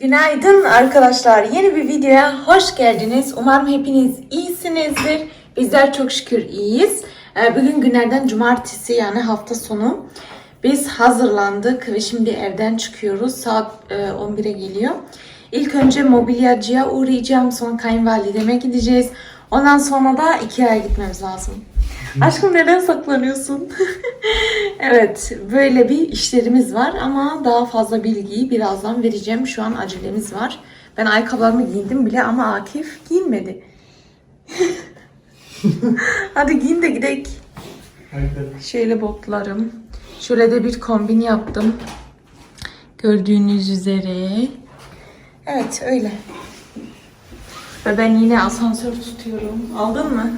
Günaydın arkadaşlar. Yeni bir videoya hoş geldiniz. Umarım hepiniz iyisinizdir. Bizler çok şükür iyiyiz. Ee, Bugün günlerden cumartesi yani hafta sonu. Biz hazırlandık ve şimdi evden çıkıyoruz. Saat e, 11'e geliyor. İlk önce mobilyacıya uğrayacağım. Sonra kayınvalideme gideceğiz. Ondan sonra da Ikea'ya gitmemiz lazım. Aşkım neden saklanıyorsun? evet, böyle bir işlerimiz var ama daha fazla bilgiyi birazdan vereceğim. Şu an acelemiz var. Ben ayakkabılarımı giydim bile ama Akif giyinmedi. Hadi giyin de gidelim. Şöyle botlarım. Şöyle de bir kombin yaptım. Gördüğünüz üzere. Evet, öyle. Ve ben yine asansör tutuyorum. Aldın mı?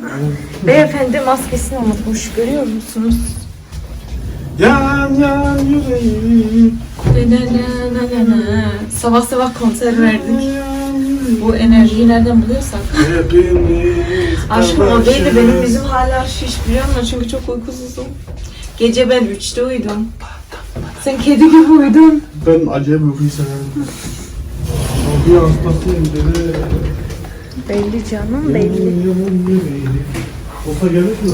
Beyefendi maskesini unutmuş. Görüyor musunuz? Yan yan yüreğim. Ne, ne, ne, ne, ne. Sabah sabah konser verdik. Bu enerjiyi nereden buluyorsak. Aşkım o değil de benim yüzüm hala şiş biliyor musun? Çünkü çok uykusuzum. Gece ben 3'te uyudum. Sen kedi gibi uyudun. Ben acayip uykuyu severim. Bir hastasıyım dedi. Belli canım yüreğim. Olsa gelmiş mi?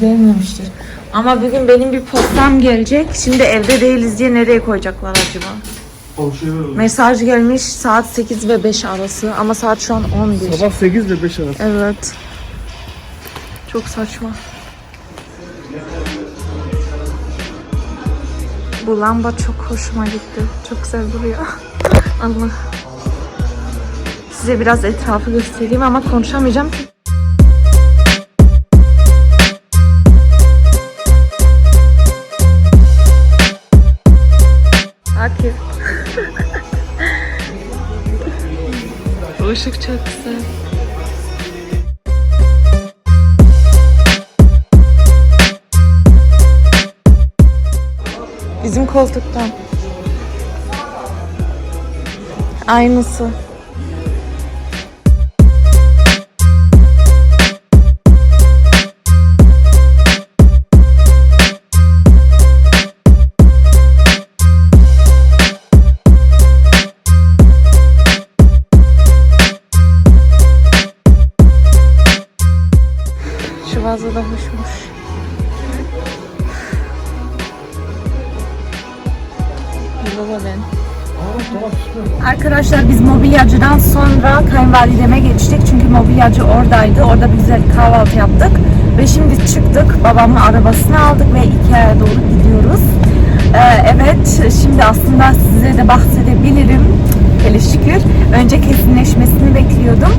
Gelmemiştir. Ama bugün benim bir postam gelecek. Şimdi evde değiliz diye nereye koyacaklar acaba? Var. Mesaj gelmiş saat 8 ve 5 arası ama saat şu an 11. Sabah 8 ile 5 arası. Evet. Çok saçma. Bu lamba çok hoşuma gitti. Çok güzel duruyor. Allah. Size biraz etrafı göstereyim ama konuşamayacağım. Akif. Bu ışık çok güzel. Bizim koltuktan. Aynısı. Şu vazo da. Arkadaşlar biz mobilyacıdan sonra kayınvalideme geçtik. Çünkü mobilyacı oradaydı. Orada güzel kahvaltı yaptık. Ve şimdi çıktık. Babamın arabasını aldık ve Ikea'ya doğru gidiyoruz. Ee, evet şimdi aslında size de bahsedebilirim. Hele şükür. Önce kesinleşmesini bekliyordum.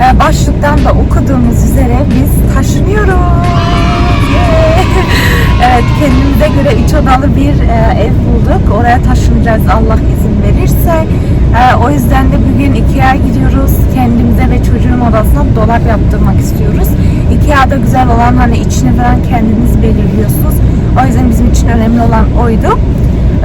Ee, başlıktan da okuduğunuz üzere biz taşınıyoruz. Evet kendimize göre üç odalı bir e, ev bulduk. Oraya taşınacağız Allah izin verirse. E, o yüzden de bugün Ikea'ya gidiyoruz. Kendimize ve çocuğun odasına dolap yaptırmak istiyoruz. Ikea'da güzel olan hani içini falan kendiniz belirliyorsunuz. O yüzden bizim için önemli olan oydu.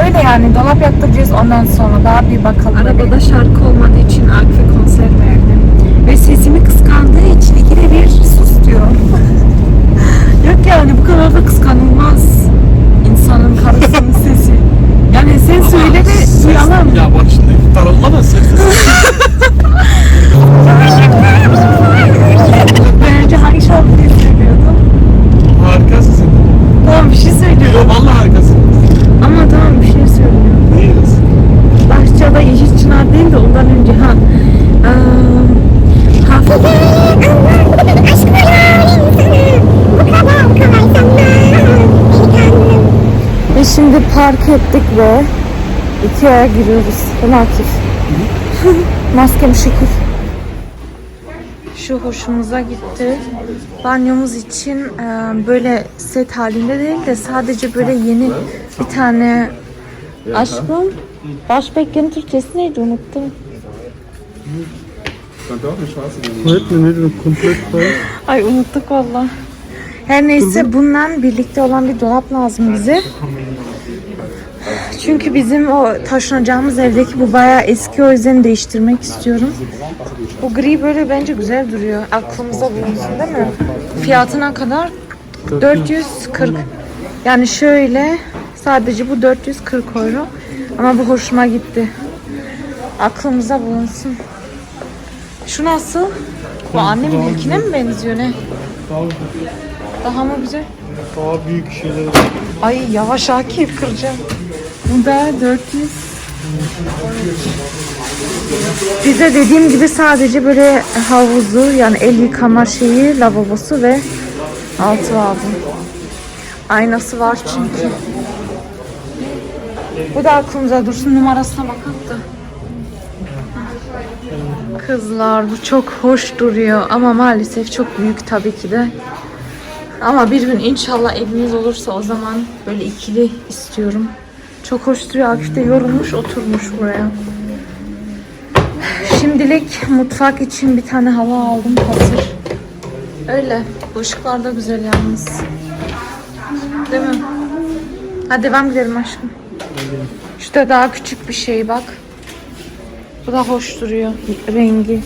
Öyle yani dolap yaptıracağız ondan sonra daha bir bakalım. Arabada şarkı olmadığı için Akfe konser verdim. Ve sesimi kıskandığı için ikide bir sus diyor. Yok yani bu kadar da kıskanılmaz insanın karısının sesi. Yani sen söyle de duyalım. Ya bak şimdi darılma da ses park ettik ve Ikea'ya giriyoruz. Değil mi Akif? Maskem şekil. Şu hoşumuza gitti. Banyomuz için e, böyle set halinde değil de sadece böyle yeni bir tane aşkım. Başbeklerin Türkçesi neydi unuttum. Ay unuttuk valla. Her neyse bundan birlikte olan bir dolap lazım bize. Çünkü bizim o taşınacağımız evdeki bu bayağı eski o yüzden değiştirmek istiyorum. Bu gri böyle bence güzel duruyor. Aklımıza bulunsun değil mi? Fiyatına kadar 440. Yani şöyle sadece bu 440 euro. Ama bu hoşuma gitti. Aklımıza bulunsun. Şu nasıl? Bu annemin ilkine mi benziyor ne? Daha mı güzel? daha büyük şeyler. Ay yavaş Akif kıracağım. Bu da 400. Bize dediğim gibi sadece böyle havuzu yani el yıkama şeyi, lavabosu ve altı aldım. Aynası var çünkü. Bu da aklımıza dursun numarasına da. Kızlar bu çok hoş duruyor ama maalesef çok büyük tabii ki de. Ama bir gün inşallah evimiz olursa o zaman böyle ikili istiyorum. Çok hoş duruyor. Akif de yorulmuş oturmuş buraya. Şimdilik mutfak için bir tane hava aldım hazır. Öyle. Bu ışıklar da güzel yalnız. Değil mi? Hadi devam gidelim aşkım. Şurada daha küçük bir şey bak. Bu da hoş duruyor. Rengi.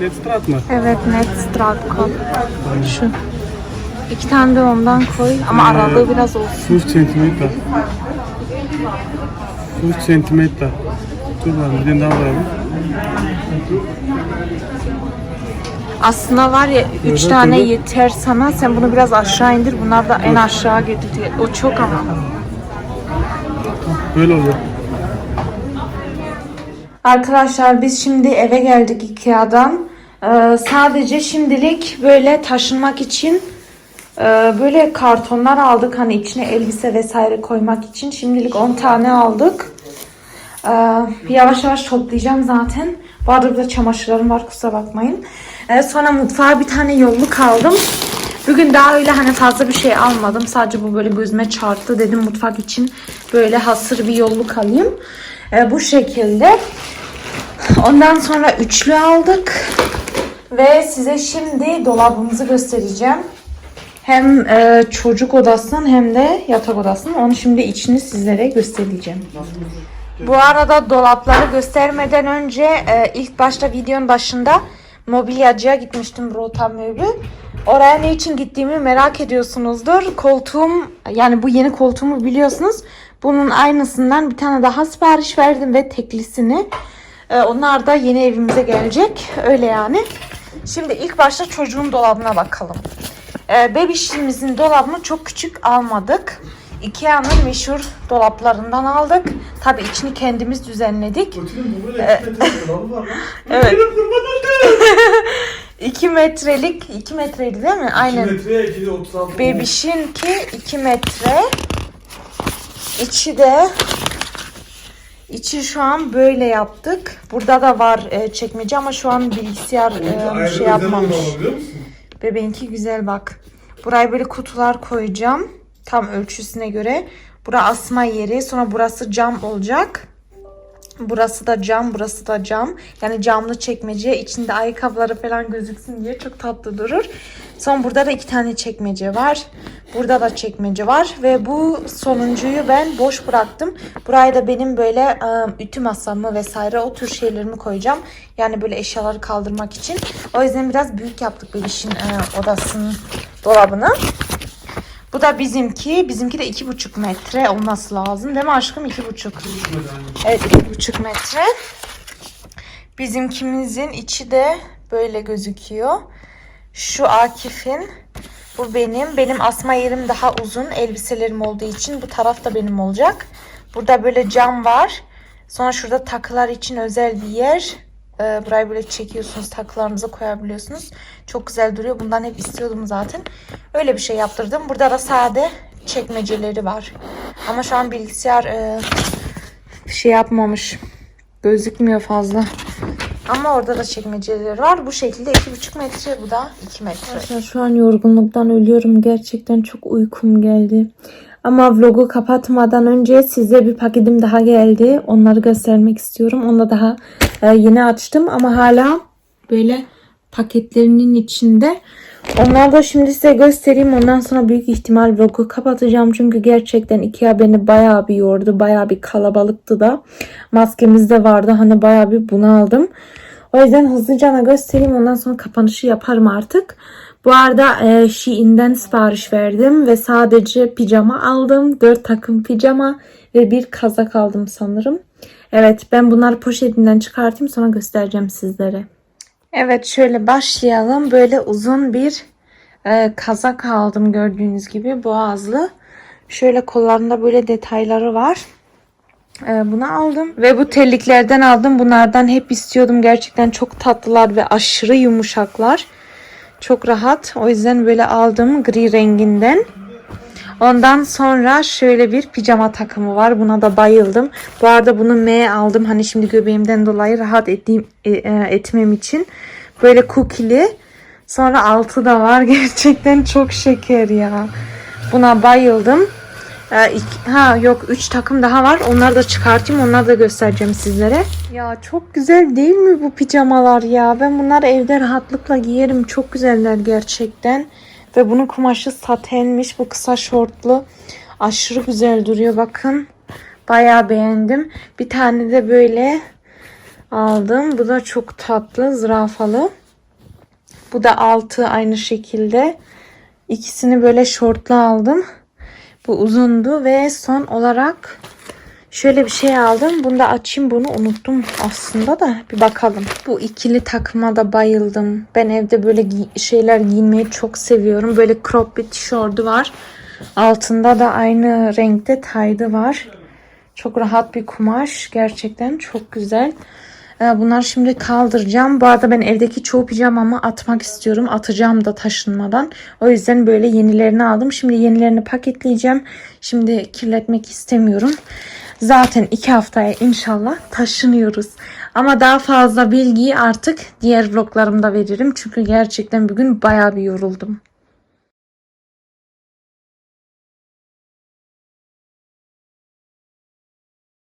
Netstrat mı? Evet net Stratcom. Şu. İki tane de ondan koy ama aralığı biraz olsun. 5 centimetre. 5 centimetre. Dur lan bir tane daha var abi. Aslında var ya üç Evet, tane evet. yeter sana. Sen bunu biraz aşağı indir. Bunlar da en aşağı gidiyor. O çok ama. Böyle oluyor. Arkadaşlar biz şimdi eve geldik Ikea'dan. Ee, sadece şimdilik böyle taşınmak için böyle kartonlar aldık. Hani içine elbise vesaire koymak için. Şimdilik 10 tane aldık. Ee, yavaş yavaş toplayacağım zaten. Bu arada burada çamaşırlarım var kusura bakmayın. Ee, sonra mutfağa bir tane yolluk aldım. Bugün daha öyle hani fazla bir şey almadım. Sadece bu böyle gözüme çarptı. Dedim mutfak için böyle hasır bir yolluk alayım. Ee, bu şekilde. Ondan sonra üçlü aldık. Ve size şimdi dolabımızı göstereceğim. Hem e, çocuk odasının hem de yatak odasının. Onu şimdi içini sizlere göstereceğim. Bu arada dolapları göstermeden önce e, ilk başta videonun başında mobilyacıya gitmiştim Rota Möbü. Oraya ne için gittiğimi merak ediyorsunuzdur. Koltuğum yani bu yeni koltuğumu biliyorsunuz. Bunun aynısından bir tane daha sipariş verdim ve teklisini. E, onlar da yeni evimize gelecek. Öyle yani. Şimdi ilk başta çocuğun dolabına bakalım. E, bebişimizin dolabını çok küçük almadık. Ikea'nın meşhur dolaplarından aldık. Tabii içini kendimiz düzenledik. Evet. 2 metrelik, 2 metreydi değil mi? Aynen. metreye 2'de 36. Bebişinki 2 metre. İçi de içi şu an böyle yaptık. Burada da var e, çekmece ama şu an bilgisayar e, şey yapmamış. biliyor musun? Bebeğinki güzel bak. Buraya böyle kutular koyacağım. Tam ölçüsüne göre. Bura asma yeri. Sonra burası cam olacak. Burası da cam, burası da cam. Yani camlı çekmece. içinde ayakkabıları falan gözüksün diye çok tatlı durur. Son burada da iki tane çekmece var. Burada da çekmece var. Ve bu sonuncuyu ben boş bıraktım. Buraya da benim böyle ıı, ütü masamı vesaire o tür şeylerimi koyacağım. Yani böyle eşyaları kaldırmak için. O yüzden biraz büyük yaptık bebişin ıı, odasının dolabını. Bu da bizimki. Bizimki de iki buçuk metre olması lazım. Değil mi aşkım? iki buçuk. Evet iki buçuk metre. Bizimkimizin içi de böyle gözüküyor. Şu Akif'in. Bu benim. Benim asma yerim daha uzun. Elbiselerim olduğu için bu taraf da benim olacak. Burada böyle cam var. Sonra şurada takılar için özel bir yer. Ee, burayı böyle çekiyorsunuz. Takılarınızı koyabiliyorsunuz. Çok güzel duruyor. Bundan hep istiyordum zaten. Öyle bir şey yaptırdım. Burada da sade çekmeceleri var. Ama şu an bilgisayar e, şey yapmamış. Gözükmüyor fazla. Ama orada da çekmeceleri var. Bu şekilde 2,5 metre. Bu da 2 metre. Şu an yorgunluktan ölüyorum. Gerçekten çok uykum geldi. Ama vlogu kapatmadan önce size bir paketim daha geldi. Onları göstermek istiyorum. Onu da daha e, yeni açtım ama hala böyle paketlerinin içinde. Onları da şimdi size göstereyim. Ondan sonra büyük ihtimal vlogu kapatacağım. Çünkü gerçekten Ikea beni bayağı bir yordu. Bayağı bir kalabalıktı da. Maskemiz de vardı. Hani bayağı bir bunaldım. O yüzden hızlıca göstereyim. Ondan sonra kapanışı yaparım artık. Bu arada e, Shein'den sipariş verdim ve sadece pijama aldım. 4 takım pijama ve bir kazak aldım sanırım. Evet ben bunları poşetinden çıkartayım sonra göstereceğim sizlere. Evet şöyle başlayalım. Böyle uzun bir e, kazak aldım gördüğünüz gibi boğazlı. Şöyle kollarında böyle detayları var. E, bunu aldım ve bu telliklerden aldım. Bunlardan hep istiyordum. Gerçekten çok tatlılar ve aşırı yumuşaklar. Çok rahat. O yüzden böyle aldım gri renginden. Ondan sonra şöyle bir pijama takımı var. Buna da bayıldım. Bu arada bunu M aldım. Hani şimdi göbeğimden dolayı rahat ettiğim, e, e, etmem için. Böyle cookie'li. Sonra altı da var. Gerçekten çok şeker ya. Buna bayıldım. Ee, iki- ha yok 3 takım daha var. Onları da çıkartayım. Onları da göstereceğim sizlere. Ya çok güzel değil mi bu pijamalar ya? Ben bunları evde rahatlıkla giyerim. Çok güzeller gerçekten. Ve bunun kumaşı satenmiş. Bu kısa şortlu. Aşırı güzel duruyor bakın. Bayağı beğendim. Bir tane de böyle aldım. Bu da çok tatlı, zürafalı. Bu da altı aynı şekilde. İkisini böyle şortlu aldım. Bu uzundu ve son olarak şöyle bir şey aldım. Bunu da açayım bunu unuttum aslında da bir bakalım. Bu ikili takıma da bayıldım. Ben evde böyle şeyler giymeyi çok seviyorum. Böyle crop bir tişörtü var. Altında da aynı renkte taydı var. Çok rahat bir kumaş. Gerçekten çok güzel. Ee, Bunları şimdi kaldıracağım. Bu arada ben evdeki çoğu pijamamı atmak istiyorum. Atacağım da taşınmadan. O yüzden böyle yenilerini aldım. Şimdi yenilerini paketleyeceğim. Şimdi kirletmek istemiyorum. Zaten iki haftaya inşallah taşınıyoruz. Ama daha fazla bilgiyi artık diğer vloglarımda veririm. Çünkü gerçekten bugün bayağı bir yoruldum.